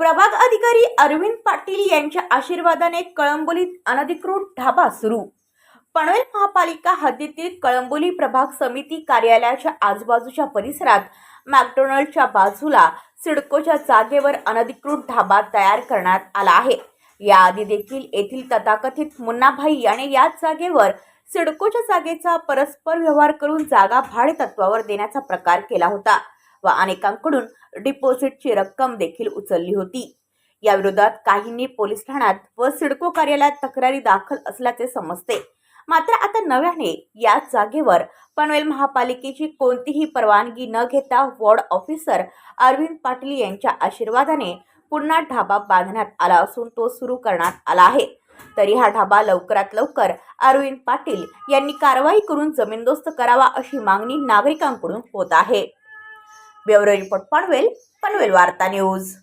प्रभाग अधिकारी अरविंद पाटील यांच्या आशीर्वादाने कळंबोलीत अनधिकृत ढाबा सुरू. पनवेल महापालिका हद्दीतील कळंबोली प्रभाग समिती कार्यालयाच्या आजूबाजूच्या परिसरात मॅकडोनल्डच्या बाजूला सिडकोच्या जागेवर अनधिकृत ढाबा तयार करण्यात आला आहे. याआधी देखील येथील तथाकथित मुन्नाभाई याने याच जागेवर सिडकोच्या जागेचा परस्पर व्यवहार करून जागा भाडे तत्वावर देण्याचा प्रकार केला होता. व अनेकांकडून डिपॉझिटची रक्कम देखील उचलली होती. या विरोधात काहींनी पोलीस ठाण्यात व सिडको कार्यालयात तक्रारी दाखल असल्याचे समजते. मात्र आता नव्याने याच जागेवर पनवेल महापालिकेची कोणतीही परवानगी न घेता वॉर्ड ऑफिसर अरविंद पाटील यांच्या आशीर्वादाने पुन्हा ढाबा बांधण्यात आला असून तो सुरू करण्यात आला आहे. तरी हा ढाबा लवकरात लवकर अरविंद पाटील यांनी कारवाई करून जमीनदोस्त करावा अशी मागणी नागरिकांकडून होत आहे. ब्युरो रिपोर्ट पनवेल पनवेल वार्ता न्यूज.